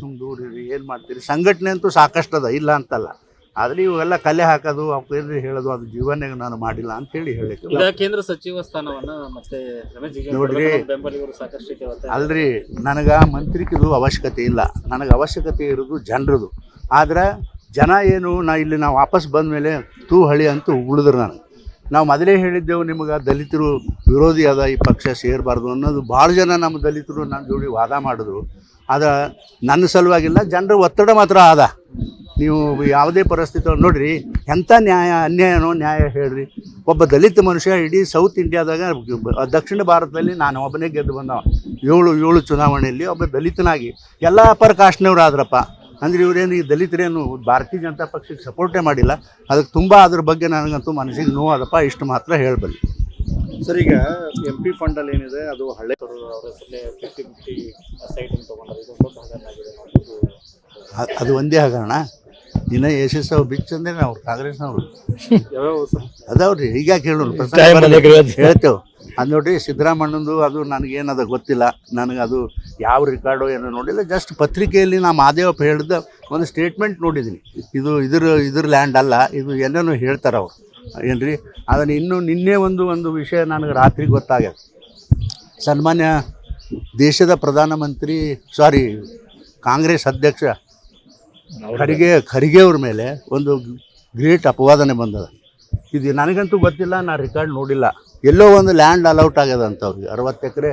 ಸುಮ್ ದೂರ ಇರಿ ಏನು ಮಾಡ್ತೀರಿ? ಸಂಘಟನೆ ಅಂತೂ ಸಾಕಷ್ಟು ಅದ ಇಲ್ಲ ಅಂತಲ್ಲ. ಆದರೆ ಇವೆಲ್ಲ ಕಲೆ ಹಾಕೋದು ಅವ್ರಿಗೆ ಹೇಳೋದು ಅದು ಜೀವನಾಗ ನಾನು ಮಾಡಿಲ್ಲ ಅಂತ ಹೇಳಿ ಹೇಳಿಕ್ಕೆ ಕೇಂದ್ರ ಸಚಿವ ಸ್ಥಾನವನ್ನು ಮತ್ತೆ ನೋಡ್ರಿ. ಅಲ್ರಿ ನನಗೆ ಮಂತ್ರಿಕಿದು ಅವಶ್ಯಕತೆ ಇಲ್ಲ. ನನಗೆ ಅವಶ್ಯಕತೆ ಇರೋದು ಜನರದು. ಆದ್ರೆ ಜನ ಏನು ನಾ ಇಲ್ಲಿ ನಾವು ವಾಪಸ್ ಬಂದ ಮೇಲೆ ತೂ ಹಳಿ ಅಂತ ಉಗುಳಿದ್ರು ನಾನು. ನಾವು ಮೊದಲೇ ಹೇಳಿದ್ದೆವು ನಿಮಗೆ ದಲಿತರು ವಿರೋಧಿ ಅದ ಈ ಪಕ್ಷ ಸೇರಬಾರ್ದು ಅನ್ನೋದು. ಭಾಳ ಜನ ನಮ್ಮ ದಲಿತರು ನನ್ನ ಜೋಡಿ ವಾದ ಮಾಡಿದ್ರು. ಆದ್ರೆ ನನ್ನ ಸಲುವಾಗಿಲ್ಲ, ಜನರ ಒತ್ತಡ ಮಾತ್ರ ಆದ. ನೀವು ಯಾವುದೇ ಪರಿಸ್ಥಿತಿ ನೋಡಿರಿ ಎಂಥ ನ್ಯಾಯ, ಅನ್ಯಾಯನೋ ನ್ಯಾಯ ಹೇಳ್ರಿ. ಒಬ್ಬ ದಲಿತ ಮನುಷ್ಯ ಇಡೀ ಸೌತ್ ಇಂಡಿಯಾದಾಗ ದಕ್ಷಿಣ ಭಾರತದಲ್ಲಿ ನಾನು ಒಬ್ಬನೇ ಗೆದ್ದು ಬಂದವ. ಏಳು ಏಳು ಚುನಾವಣೆಯಲ್ಲಿ ಒಬ್ಬ ದಲಿತನಾಗಿ. ಎಲ್ಲ ಅಪರ ಕಾಸ್ಟ್ನವ್ರು ಆದ್ರಪ್ಪ. ಅಂದ್ರೆ ಇವರೇನು, ಈ ದಲಿತರೇನು, ಭಾರತೀಯ ಜನತಾ ಪಕ್ಷಕ್ಕೆ ಸಪೋರ್ಟೇ ಮಾಡಿಲ್ಲ. ಅದಕ್ಕೆ ತುಂಬ ಅದ್ರ ಬಗ್ಗೆ ನನಗಂತೂ ಮನಸ್ಸಿಗೆ ನೋವಾದಪ್ಪ, ಇಷ್ಟು ಮಾತ್ರ ಹೇಳಬಲ್ಲೆ. ಸರ್ ಈಗ ಎಂ ಪಿ ಫಂಡ್ ಅಲ್ಲಿ ಏನಿದೆ ಅದು ಹಳೆ ಅವ್ರ ಫಿಫ್ಟಿ ಫಿಫ್ಟಿ ಸೈಟ್ ತಗೊಂಡ್ರೆ ಇದು ದೊಡ್ಡ ಹಗರಣ ಆಗಿದೆ ಅನ್ನೋದು ಅ- ಅದು ಒಂದೇ ಹಗರಣ. ದಿನ ಯಶಸ್ಸು ಬಿಚ್ಚಂದ್ರೆ ನಾವು ಕಾಂಗ್ರೆಸ್ನವ್ರು ಯಾವ್ಯಾವ ಸರ್? ಅದಾವ್ರಿ ಈಗ ಕೇಳೋರು ಹೇಳ್ತೇವೆ. ಅದು ನೋಡ್ರಿ ಸಿದ್ದರಾಮಣ್ಣಂದು ಅದು ನನಗೇನದ ಗೊತ್ತಿಲ್ಲ. ನನಗೆ ಅದು ಯಾವ ರೆಕಾರ್ಡು ಏನೋ ನೋಡಿಲ್ಲ. ಜಸ್ಟ್ ಪತ್ರಿಕೆಯಲ್ಲಿ ನಾ ಮಾದೇವಪ್ಪ ಹೇಳಿದ ಒಂದು ಸ್ಟೇಟ್ಮೆಂಟ್ ನೋಡಿದ್ದೀನಿ ಇದು ಇದ್ರ ಇದ್ರ ಲ್ಯಾಂಡ್ ಅಲ್ಲ ಇದು ಏನೇನೋ ಹೇಳ್ತಾರೆ ಅವ್ರು. ಏನ್ರಿ? ಅದನ್ನು ಇನ್ನೂ ನಿನ್ನೆ ಒಂದು ಒಂದು ವಿಷಯ ನನಗೆ ರಾತ್ರಿ ಗೊತ್ತಾಗ್ಯದ. ಸನ್ಮಾನ್ಯ ದೇಶದ ಪ್ರಧಾನಮಂತ್ರಿ ಸಾರಿ ಕಾಂಗ್ರೆಸ್ ಅಧ್ಯಕ್ಷ ಖರ್ಗೆ ಖರ್ಗೆ ಅವ್ರ ಮೇಲೆ ಒಂದು ಗ್ರೇಟ್ ಅಪವಾದನೆ ಬಂದದ. ಇದು ನನಗಂತೂ ಗೊತ್ತಿಲ್ಲ ನಾ ರೆಕಾರ್ಡ್ ನೋಡಿಲ್ಲ. ಎಲ್ಲೋ ಒಂದು ಲ್ಯಾಂಡ್ ಅಲೌಟ್ ಆಗ್ಯದ ಅಂತ ಅವ್ರಿಗೆ. ಅರವತ್ತು ಎಕರೆ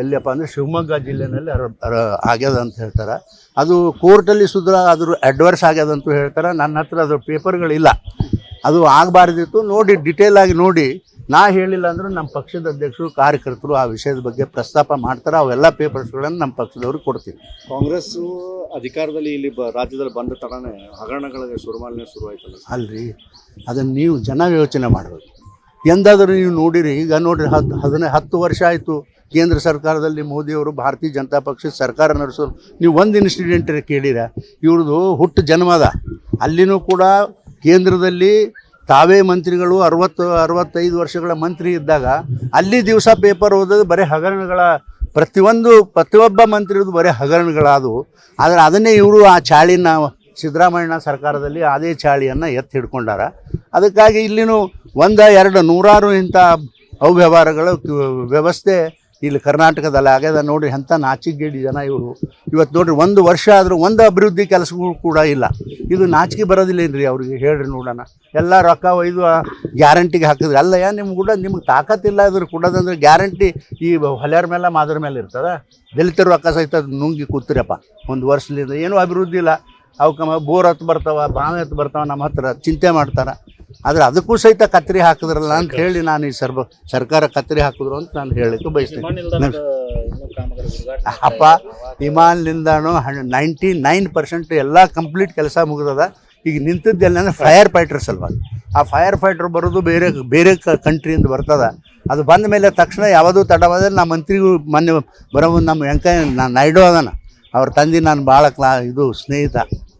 ಎಲ್ಲಿಯಪ್ಪ ಅಂದರೆ ಶಿವಮೊಗ್ಗ ಜಿಲ್ಲೆನಲ್ಲಿ ಅರ ಆಗ್ಯದ ಅಂತ ಹೇಳ್ತಾರೆ. ಅದು ಕೋರ್ಟಲ್ಲಿ ಸುದ್ರ ಅದ್ರ ಅಡ್ವರ್ಸ್ ಆಗ್ಯದಂತೂ ಅಂತ ಹೇಳ್ತಾರೆ. ನನ್ನ ಹತ್ರ ಅದ್ರ ಪೇಪರ್ಗಳಿಲ್ಲ ಅದು ಆಗಬಾರ್ದಿತ್ತು. ನೋಡಿ ಡಿಟೇಲ್ ಆಗಿ ನೋಡಿ. ನಾ ಹೇಳಿಲ್ಲ ಅಂದ್ರೆ ನಮ್ಮ ಪಕ್ಷದ ಅಧ್ಯಕ್ಷರು ಕಾರ್ಯಕರ್ತರು ಆ ವಿಷಯದ ಬಗ್ಗೆ ಪ್ರಸ್ತಾಪ ಮಾಡ್ತಾರೆ. ಅವೆಲ್ಲ ಪೇಪರ್ಸ್ಗಳನ್ನು ನಮ್ಮ ಪಕ್ಷದವ್ರಿಗೆ ಕೊಡ್ತೀವಿ. ಕಾಂಗ್ರೆಸ್ ಅಧಿಕಾರದಲ್ಲಿ ಇಲ್ಲಿ ಬ- ರಾಜ್ಯದಲ್ಲಿ ಬಂದ ತಡನೇ ಹಗರಣಗಳಿಗೆ ಶುರುಮಾಲನೆ ಶುರುವಾಯ್ತಲ್ಲ ಆಯ್ತಲ್ಲ ಅಲ್ರಿ. ಅದನ್ನು ನೀವು ಜನ ಯೋಚನೆ ಮಾಡಬೇಕು. ಎಂದಾದರೂ ನೀವು ನೋಡಿರಿ. ಈಗ ನೋಡಿರಿ ಹತ್ತು ಹದಿನೈದು ಹತ್ತು ವರ್ಷ ಆಯಿತು. ಕೇಂದ್ರ ಸರ್ಕಾರದಲ್ಲಿ ಮೋದಿಯವರು ಭಾರತೀಯ ಜನತಾ ಪಕ್ಷದ ಸರ್ಕಾರ ನಡೆಸೋರು. ನೀವು ಒಂದು ಇನ್ಸಿಡೆಂಟ್ ಕೇಳಿರ. ಇವ್ರದ್ದು ಹುಟ್ಟು ಜನ್ಮದ. ಅಲ್ಲಿನೂ ಕೂಡ ಕೇಂದ್ರದಲ್ಲಿ ತಾವೇ ಮಂತ್ರಿಗಳು ಅರವತ್ತು, ಅರವತ್ತೈದು ವರ್ಷಗಳ ಮಂತ್ರಿ ಇದ್ದಾಗ ಅಲ್ಲಿ ದಿವಸ ಪೇಪರ್ ಓದೋದು ಬರೀ ಹಗರಣಗಳ ಪ್ರತಿಯೊಂದು, ಪ್ರತಿಯೊಬ್ಬ ಮಂತ್ರಿದು ಬರೀ ಹಗರಣಗಳಾದವು. ಆದರೆ ಅದನ್ನೇ ಇವರು ಆ ಚಾಳಿನ ಸಿದ್ದರಾಮಯ್ಯನ ಸರ್ಕಾರದಲ್ಲಿ ಅದೇ ಚಾಳಿಯನ್ನು ಎತ್ತಿ ಹಿಡ್ಕೊಂಡಾರ. ಅದಕ್ಕಾಗಿ ಇಲ್ಲಿನೂ ಒಂದು, ಎರಡು ನೂರಾರು ಇಂಥ ಅವ್ಯವಹಾರಗಳು ವ್ಯವಸ್ಥೆ ಇಲ್ಲಿ ಕರ್ನಾಟಕದಲ್ಲಿ ಆಗ್ಯದ ನೋಡ್ರಿ ಎಂಥ ನಾಚಿಕೆಗೇಡಿ ಜನ ಇವರು. ಇವತ್ತು ನೋಡ್ರಿ ಒಂದು ವರ್ಷ ಆದರೂ ಒಂದು ಅಭಿವೃದ್ಧಿ ಕೆಲಸಗಳು ಕೂಡ ಇಲ್ಲ. ಇದು ನಾಚಿಕೆ ಬರೋದಿಲ್ಲೇನ್ರಿ ಅವ್ರಿಗೆ ಹೇಳ್ರಿ ನೋಡೋಣ. ಎಲ್ಲ ರೊಕ್ಕ ಒಯ್ದು ಗ್ಯಾರಂಟಿಗೆ ಹಾಕಿದ್ರಿ ಅಲ್ಲ, ಯಾ, ನಿಮ್ಗೆ ಕೂಡ ನಿಮ್ಗೆ ತಾಕತ್ತಿಲ್ಲ ಅದ್ರ ಕೊಡೋದಂದ್ರೆ ಗ್ಯಾರಂಟಿ ಈ ಹೊಲೆಯರ ಮೇಲೆ, ಮಾದ್ರ ಮೇಲೆ ಇರ್ತದೆ. ದಲಿತರ ರೊಕ್ಕ ಸಹಿತ ನುಂಗಿ ಕೂತಿರಪ್ಪ ಒಂದು ವರ್ಷದಿಂದ ಏನೂ ಅಭಿವೃದ್ಧಿ ಇಲ್ಲ. ಅವಕ್ಕೆ ಬೋರ್ ಹತ್ತು ಬರ್ತಾವ ಬಾವಿ ಹತ್ತು ಬರ್ತಾವೆ ನಮ್ಮ ಹತ್ರ ಚಿಂತೆ ಮಾಡ್ತಾರೆ. ಆದರೆ ಅದಕ್ಕೂ ಸಹಿತ ಕತ್ತರಿ ಹಾಕಿದ್ರಲ್ಲ ಅಂತ ಹೇಳಿ ನಾನು ಈ ಸರ್ಬ ಸರ್ಕಾರ ಕತ್ತರಿ ಹಾಕಿದ್ರು ಅಂತ ನಾನು ಹೇಳಲಿಕ್ಕೆ ಬಯಸ್ತೀನಿ. ಅಪ್ಪ. ವಿಮಾನ ನಿಲ್ದಾಣ ನೈಂಟಿ ನೈನ್ ಪರ್ಸೆಂಟ್ ಎಲ್ಲ ಕಂಪ್ಲೀಟ್ ಕೆಲಸ ಮುಗಿದದ. ಈಗ ನಿಂತದ್ದೆಲ್ಲ ಫೈರ್ ಫೈಟರ್ಸ್ ಅಲ್ವಾ? ಆ ಫೈರ್ ಫೈಟರ್ ಬರೋದು ಬೇರೆ ಬೇರೆ ಕಂಟ್ರಿಯಿಂದ ಬರ್ತದ. ಅದು ಬಂದ ಮೇಲೆ ತಕ್ಷಣ ಯಾವುದೂ ತಡವಾದ್ರೆ ನಮ್ಮ ಮಂತ್ರಿಗೂ ಮೊನ್ನೆ ಬರೋ ನಮ್ಮ ವೆಂಕಯ್ಯ ನಾ- ನಾಯ್ಡು ಅದಾನ. ಅವ್ರ ತಂದೆ ನಾನು ಭಾಳ ಕ್ಲಾ ಇದು ಸ್ನೇಹಿತ.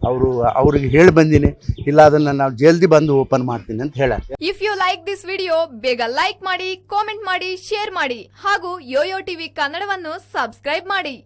ಅವರು, ಅವ್ರಿಗೆ ಹೇಳಿ ಬಂದೀನಿ, ಇಲ್ಲ ಅದನ್ನ ನಾವು ಜಲ್ದಿ ಬಂದು ಓಪನ್ ಮಾಡ್ತೀನಿ ಅಂತ ಹೇಳ if you like this video ಬೇಗ ಲೈಕ್ ಮಾಡಿ ಕಾಮೆಂಟ್ ಮಾಡಿ ಶೇರ್ ಮಾಡಿ, ಹಾಗೂ ಯೋಯೋ ಟಿವಿ ಕನ್ನಡವನ್ನು ಸಬ್ಸ್ಕ್ರೈಬ್ ಮಾಡಿ.